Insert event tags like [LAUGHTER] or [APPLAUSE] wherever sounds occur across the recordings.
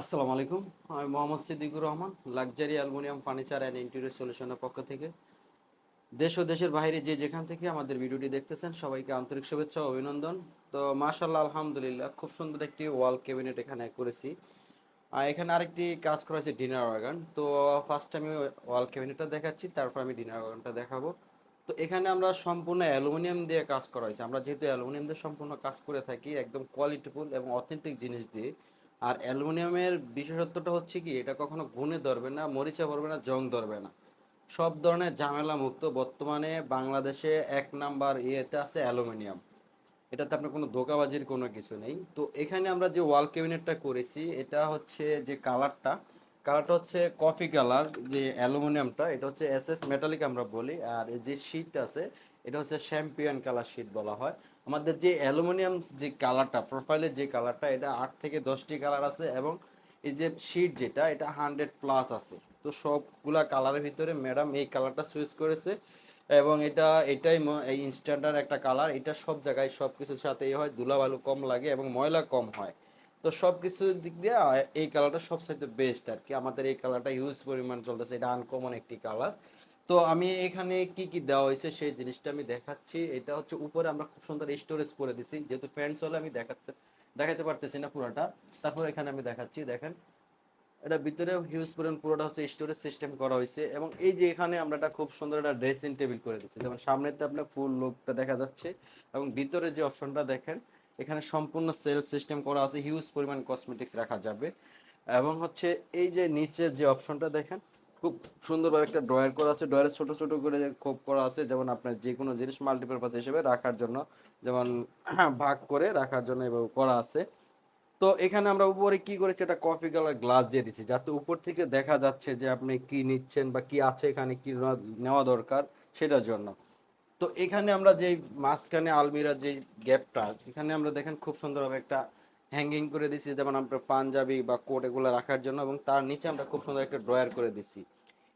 আসসালামু আলাইকুম। আমি Mohammad Siddiqur Rahman, luxury aluminium furniture and interior সলিউশনের পক্ষ থেকে। দেশ ও দেশের বাইরে যে যেখান থেকে আমাদের ভিডিওটি দেখতেছেন, সবাইকে আন্তরিক শুভেচ্ছা ও অভিনন্দন। তো মাশাল্লাহ আলহামদুলিল্লাহ, খুব সুন্দর একটি ওয়াল ক্যাবিনেট এখানে করেছি। আর এখানে আরেকটি কাজ করা হয়েছে, ডিনার ওয়াগান। তো ফার্স্ট আমি ওয়াল ক্যাবিনেটটা দেখাচ্ছি, তারপর আমি ডিনার ওয়াগানটা দেখাবো। তো এখানে আমরা সম্পূর্ণ অ্যালুমিনিয়াম দিয়ে কাজ করা হয়েছে। আমরা যেহেতু অ্যালুমিনিয়াম দিয়ে সম্পূর্ণ কাজ করে থাকি, একদম কোয়ালিটিফুল এবং অথেন্টিক জিনিস দিয়ে। আর অ্যালুমিনিয়ামের বিশেষত্বটা হচ্ছে কি, এটা কখনো গুণে ধরবে না, মরিচা পড়বে না, জং ধরবে না। সব ধরনের ঝামেলা মুক্ত বর্তমানে বাংলাদেশে এক নাম্বার ইয়েতে আছে অ্যালুমিনিয়াম। এটাতে আপনার কোনো ধোকাবাজির কোনো কিছু নেই। তো এখানে আমরা যে ওয়াল ক্যাবিনেটটা করেছি, এটা হচ্ছে যে কালারটা কালারটা হচ্ছে কফি কালার যে অ্যালুমিনিয়ামটা, এটা হচ্ছে এস এস মেটালিক আমরা বলি, আর যে শীট আছে, এটা হচ্ছে শ্যাম্পিয়ন কালার শীট বলা হয়। আমাদের যে অ্যালুমিনিয়াম যে কালারটা প্রোফাইলের যে কালারটা, এটা আট থেকে দশটি কালার আছে এবং এই যে শিট যেটা, এটা হান্ড্রেড প্লাস আছে। তো সবগুলা কালারের ভিতরে ম্যাডাম এই কালারটা চুজ করেছে এবং এটা, এটাই এই ইনস্ট্যান্ডার্ড একটা কালার এটা সব জায়গায় সব কিছুর সাথেই হয়, ধুলাবালু কম লাগে এবং ময়লা কম হয়। তো সব কিছুর দিক দিয়ে এই কালারটা সবচাইতে বেস্ট আর কি। আমাদের এই কালারটা হিউজ পরিমাণ চলতেছে, এটা আনকমন একটি কালার তো আমি এখানে কি কি দেওয়া হয়েছে সেই জিনিসটা আমি দেখাচ্ছি। এটা হচ্ছে উপরে আমরা খুব সুন্দর স্টোরেজ করে দিছি। যেহেতু ফ্যান্স হলে আমি দেখাতে দেখাতে পারতেছি না পুরোটা। তারপর এখানে আমি দেখাচ্ছি, দেখেন। এটা ভিতরে হিউজ পরিমাণ পুরোটা হচ্ছে স্টোরেজ সিস্টেম করা হয়েছে এবং এই যে এখানে আমরা একটা খুব সুন্দর একটা ড্রেসিং টেবিল করে দিচ্ছি যেমন সামনেতে আপনার ফুল লোকটা দেখা যাচ্ছে এবং ভিতরে যে অপশনটা দেখেন, এখানে সম্পূর্ণ সেলফ সিস্টেম করা আছে। হিউজ পরিমাণ কসমেটিক্স রাখা যাবে। এবং হচ্ছে এই যে নিচে যে অপশনটা দেখেন খুব সুন্দরভাবে একটা ড্রয়ার করা আছে। ড্রয়ারে ছোট ছোট করে খোপ করা আছে, যেমন আপনার যে কোনো জিনিস মাল্টিপারপাস হিসেবে রাখার জন্য, যেমন [CLEARS THROAT] ভাগ করে রাখার জন্য এভাবে করা আছে। তো এখানে আমরা উপরে কি করেছি? একটা কফি কালার গ্লাস দিয়ে দিচ্ছি, যাতে উপর থেকে দেখা যাচ্ছে যে আপনি কি নিচ্ছেন বা কি আছে এখানে, কি নেওয়া- দরকার সেটার জন্য। তো এখানে আমরা যে মাঝখানে আলমিরার যে গ্যাপটা এখানে আমরা দেখেন খুব সুন্দরভাবে একটা হ্যাঙ্গিং করে দিছি, যেমন আমরা পাঞ্জাবি বা কোট এগুলো রাখার জন্য, এবং তার নিচে আমরা খুব সুন্দর একটা ড্রয়ার করে দিছি।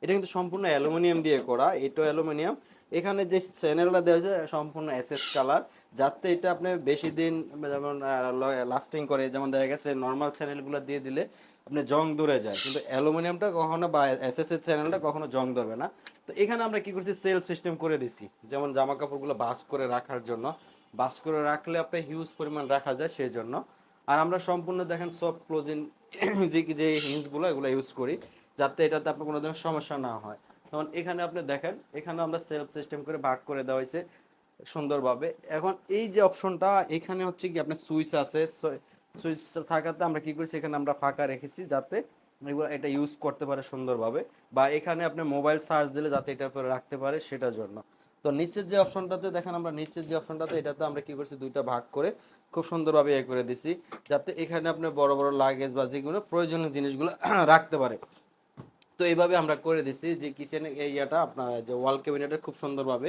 এটা কিন্তু সম্পূর্ণ অ্যালুমিনিয়াম দিয়ে করা এটাও অ্যালুমিনিয়াম। এখানে যে চ্যানেলটা দেওয়া হয়েছে সম্পূর্ণ অ্যাসেস কালার যাতে এটা আপনি বেশি দিন, যেমন লাস্টিং করে, যেমন দেখা গেছে নর্মাল চ্যানেলগুলো দিয়ে দিলে আপনি জং দূরে যায়। কিন্তু অ্যালুমিনিয়ামটা কখনো বা এর চ্যানেলটা কখনো জং ধরবে না। তো এখানে আমরা কি করছি সেলফ সিস্টেম করে দিছি। যেমন জামা কাপড়গুলো বাস করে রাখার জন্য। বাস করে রাখলে আপনি হিউজ পরিমাণ রাখা যায়, সেই জন্য। আর আমরা সম্পূর্ণ দেখেন সব ক্লোজিং [CLEARS THROAT] যে যে হিন্সগুলো এগুলো ইউজ করি, যাতে এটাতে আপনার কোনো ধরনের সমস্যা না হয়। যেমন এখানে আপনি দেখেন, এখানে আমরা সেলফ সিস্টেম করে ভাগ করে দেওয়া হয়েছে সুন্দরভাবে। এখন এই যে অপশনটা এখানে হচ্ছে কি আপনার সুইচ আছে সুইচ থাকাতে আমরা কি করেছি, এখানে আমরা ফাঁকা রেখেছি যাতে এগুলো এটা ইউজ করতে পারে সুন্দরভাবে, বা এখানে আপনি মোবাইল চার্জ দিলে যাতে এটা রাখতে পারে সেটার জন্য। তো নিচের যে অপশনটাতে দেখেন আমরা নিচের যে অপশনটাতে, এটাতে আমরা কি করছি? দুইটা ভাগ করে খুব সুন্দরভাবে ইয়ে করে দিছি, যাতে এখানে আপনি বড় বড় লাগেজ বা যেগুলো প্রয়োজনীয় জিনিসগুলো [CLEARS THROAT] রাখতে পারে। তো এইভাবে আমরা করে দিছি যে কিচেন এরিয়াটা আপনার যে ওয়াল ক্যাবিনেটে খুব সুন্দরভাবে।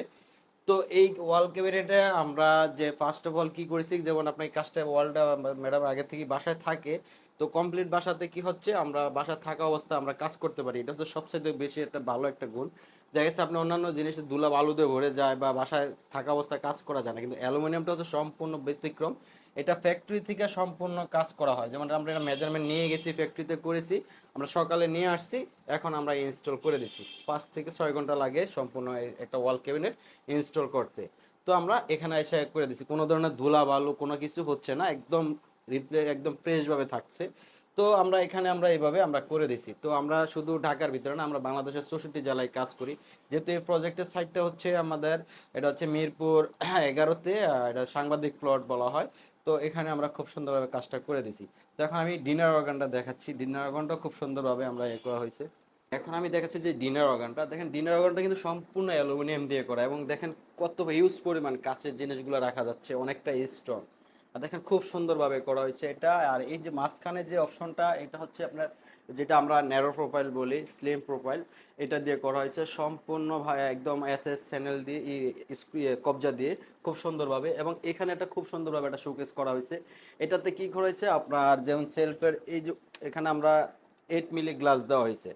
তো এই ওয়াল ক্যাবিনেটে আমরা যে ফার্স্ট অফ অল কি করেছি? যেমন আপনার কাজটা ওয়ালটা ম্যাডাম আগে থেকে বাসায় থাকে তো কমপ্লিট বাসাতে কি হচ্ছে? আমরা বাসায় থাকা অবস্থা আমরা কাজ করতে পারি। এটা হচ্ছে সবচেয়ে বেশি একটা ভালো একটা গুণ দেখা গেছে আপনি অন্যান্য জিনিসে ধুলা বালুতে ভরে যায় বা বাসায় থাকা অবস্থায় কাজ করা যায় না। কিন্তু অ্যালুমিনিয়ামটা হচ্ছে সম্পূর্ণ ব্যতিক্রম। এটা ফ্যাক্টরি থেকে সম্পূর্ণ কাজ করা হয়। যেমন আমরা এটা মেজারমেন্ট নিয়ে গেছি ফ্যাক্টরিতে করেছি। আমরা সকালে নিয়ে আসছি, এখন আমরা ইনস্টল করে দিছি। পাঁচ থেকে ছয় ঘণ্টা লাগে সম্পূর্ণ একটা ওয়াল ক্যাবিনেট ইনস্টল করতে। তো আমরা এখানে এসে করে দিছি। কোনো ধরনের ধুলা বালু কোনো কিছু হচ্ছে না। একদম রিপ্লে একদম ফ্রেশভাবে থাকছে। তো আমরা এখানে আমরা এইভাবে আমরা করে দিছি। তো আমরা শুধু ঢাকার ভিতরে না, আমরা বাংলাদেশের চৌষট্টি জেলায় কাজ করি। যেহেতু এই প্রজেক্টের সাইটটা হচ্ছে আমাদের, এটা হচ্ছে মিরপুর এগারোতে এটা সাংবাদিক প্লট বলা হয়। তো এখানে আমরা খুব সুন্দরভাবে কাজটা করে দিছি। তো এখন আমি ডিনার অর্গানটা দেখাচ্ছি। ডিনার অর্গানটা খুব সুন্দরভাবে আমরা এ করা হয়েছে। এখন আমি দেখাচ্ছি যে ডিনার অর্গানটা দেখেন ডিনার অর্গানটা কিন্তু সম্পূর্ণ অ্যালুমিনিয়াম দিয়ে করা এবং দেখেন কত ইউজ পরিমাণ কাছের জিনিসগুলো রাখা যাচ্ছে, অনেকটা স্ট্রং দেখেন খুব সুন্দরভাবে করা হয়েছে এটা। আর এই যে মাঝখানে যে অপশনটা, এটা হচ্ছে আপনার যেটা আমরা ন্যারো প্রোফাইল বলি স্লিম প্রোফাইল এটা দিয়ে করা হয়েছে সম্পূর্ণ একদম এস এস চ্যানেল দিয়ে, ই- স্ক্রি- কবজা দিয়ে খুব সুন্দরভাবে। এবং এখানে একটা খুব সুন্দরভাবে একটা শোকেস করা হয়েছে। এটাতে কি করা হয়েছে? আপনার যেমন সেলফের এই যে, এখানে আমরা এইট মিলি গ্লাস দেওয়া হয়েছে।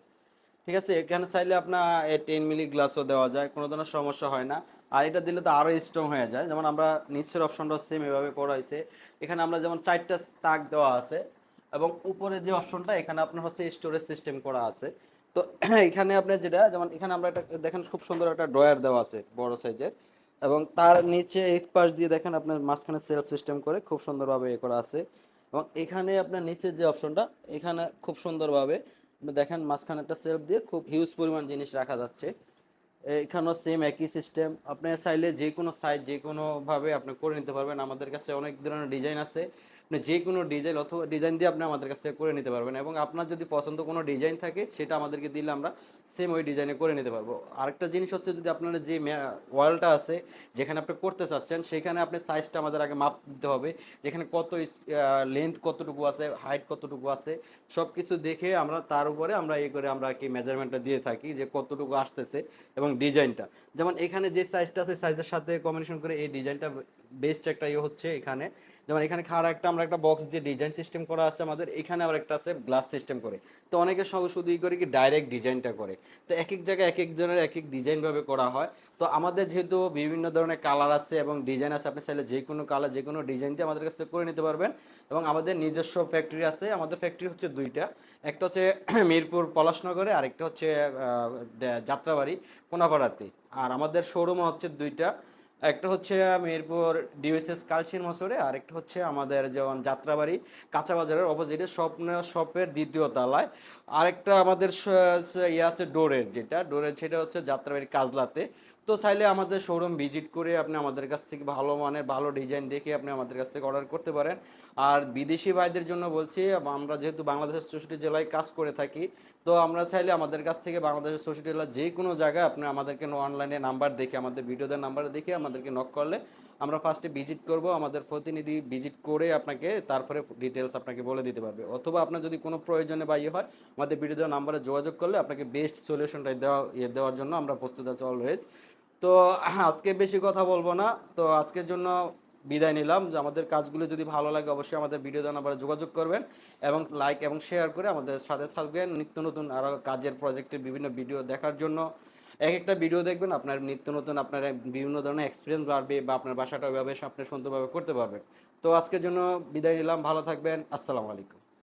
ঠিক আছে? এখানে চাইলে আপনার টেন মিলি গ্লাসও দেওয়া যায়, কোনো ধরনের সমস্যা হয় না। আর এটা দিলে তো আরও স্ট্রং হয়ে যায়। যেমন আমরা নিচের অপশনটা সেম এভাবে করা হয়েছে। এখানে আমরা যেমন চারটা তাক দেওয়া আছে এবং উপরে যে অপশনটা এখানে আপনার হচ্ছে স্টোরেজ সিস্টেম করা আছে। তো [CLEARS THROAT] এখানে আপনার যেটা, যেমন এখানে আমরা একটা, দেখেন খুব সুন্দর একটা ড্রয়ার দেওয়া আছে বড় সাইজের এবং তার নিচে এই পাশ দিয়ে দেখেন আপনার মাঝখানে সেলফ সিস্টেম করে খুব সুন্দরভাবে এ করা আছে। এবং এখানে আপনার নিচে যে অপশনটা এখানে খুব সুন্দরভাবে, দেখেন মাঝখানে একটা সেলফ দিয়ে খুব হিউজ পরিমাণ জিনিস রাখা যাচ্ছে। এখানেও সেম একই সিস্টেম আপনি চাইলে যে কোনো সাইজ যে কোনোভাবে আপনি করে নিতে পারবেন। আমাদের কাছে অনেক ধরনের ডিজাইন আছে। আপনি যে কোনো ডিজাইন অথবা ডিজাইন দিয়ে আপনি আমাদের কাছ থেকে করে নিতে পারবেন এবং আপনার যদি পছন্দ কোনো ডিজাইন থাকে, সেটা আমাদেরকে দিলে আমরা সেম ওই ডিজাইনে করে নিতে পারব। আরেকটা জিনিস হচ্ছে যদি আপনার যে ওয়ালটা আছে, যেখানে আপনি করতে চাচ্ছেন, সেখানে আপনি সাইজটা আমাদের আগে মাপ দিতে হবে। যেখানে কত লেন্থ কতটুকু আছে হাইট কতটুকু আছে সব কিছু দেখে আমরা তার উপরে আমরা এই করে আমরা কি মেজারমেন্টটা দিয়ে থাকি যে কতটুকু আসতেছে এবং ডিজাইনটা যেমন এখানে যে সাইজটা আছে সাইজের সাথে কম্বিনেশন করে এই ডিজাইনটা বেস্ট একটা ইয়ে হচ্ছে এখানে। যেমন এখানে খাড়া একটা আমরা একটা বক্স দিয়ে ডিজাইন সিস্টেম করা আছে আমাদের, এখানে আবার একটা আছে গ্লাস সিস্টেম করে। তো অনেকে সব শুধু করে কি ডাইরেক্ট ডিজাইনটা করে। তো এক এক জায়গায় এক এক জনের এক এক ডিজাইন ভাবে করা হয়। তো আমাদের যেহেতু বিভিন্ন ধরনের কালার আছে এবং ডিজাইন আছে, আপনি চাইলে যে কোনো কালার যে কোনো ডিজাইন দিয়ে আমাদের কাছ থেকে করে নিতে পারবেন। এবং আমাদের নিজস্ব ফ্যাক্টরি আছে, আমাদের ফ্যাক্টরি হচ্ছে দুইটা। একটা হচ্ছে [CLEARS THROAT] মিরপুর পলাশনগরে, আরেকটা হচ্ছে যাত্রাবাড়ি, কোনাপাড়াতে। আর আমাদের শোরুম হচ্ছে দুইটা। একটা হচ্ছে মিরপুর ডিউএসএস কালচির মসরে আর একটা হচ্ছে আমাদের যেমন যাত্রাবাড়ি কাঁচাবাজারের অপোজিটে স্বপ্ন শপের দ্বিতীয় তলায়। আরেকটা আমাদের ইয়ে আছে ডোরের যেটা। ডোরের সেটা হচ্ছে যাত্রাবাড়ির কাজলাতে। তো চাইলে আমাদের শোরুম ভিজিট করে আপনি আমাদের কাছ থেকে ভালো মানের, ভালো ডিজাইন দেখে আপনি আমাদের কাছ থেকে অর্ডার করতে পারেন। আর বিদেশি ভাইদের জন্য বলছি, আমরা যেহেতু বাংলাদেশের চৌষট্টি জেলায় কাজ করে থাকি, তো আমরা চাইলে আমাদের কাছ থেকে বাংলাদেশের চৌষট্টি জেলার যে কোনো জায়গায় আপনি আমাদেরকে অনলাইনে নাম্বার দেখে, আমাদের ভিডিওদের নাম্বার দেখে আমাদেরকে নক করলে আমরা ফার্স্টে ভিজিট করব, আমাদের প্রতিনিধি ভিজিট করে আপনাকে তারপরে ডিটেলস আপনাকে বলে দিতে পারবে। অথবা আপনার যদি কোনো প্রয়োজনে বা ইয়ে হয়, আমাদের ভিডিও নাম্বারে যোগাযোগ করলে আপনাকে বেস্ট সলিউশনটা দেওয়া ইয়ে দেওয়ার জন্য আমরা প্রস্তুত আছি অলওয়েজ তো আজকে বেশি কথা বলব না। তো, আজকের জন্য বিদায় নিলাম। যে আমাদের কাজগুলো যদি ভালো লাগে, অবশ্যই আমাদের ভিডিও দেওয়ার নাম্বারে যোগাযোগ করবেন এবং লাইক এবং শেয়ার করে আমাদের সাথে থাকবেন। নিত্য নতুন আরও কাজের প্রজেক্টের বিভিন্ন ভিডিও দেখার জন্য। এক একটা ভিডিও দেখবেন, আপনার নিত্য নতুন, আপনার বিভিন্ন ধরনের এক্সপিরিয়েন্স বাড়বে বা আপনার বাসাটা ওইভাবে আপনি সুন্দরভাবে করতে পারবেন। তো আজকের জন্য বিদায় নিলাম, ভালো থাকবেন, আসসালামু আলাইকুম।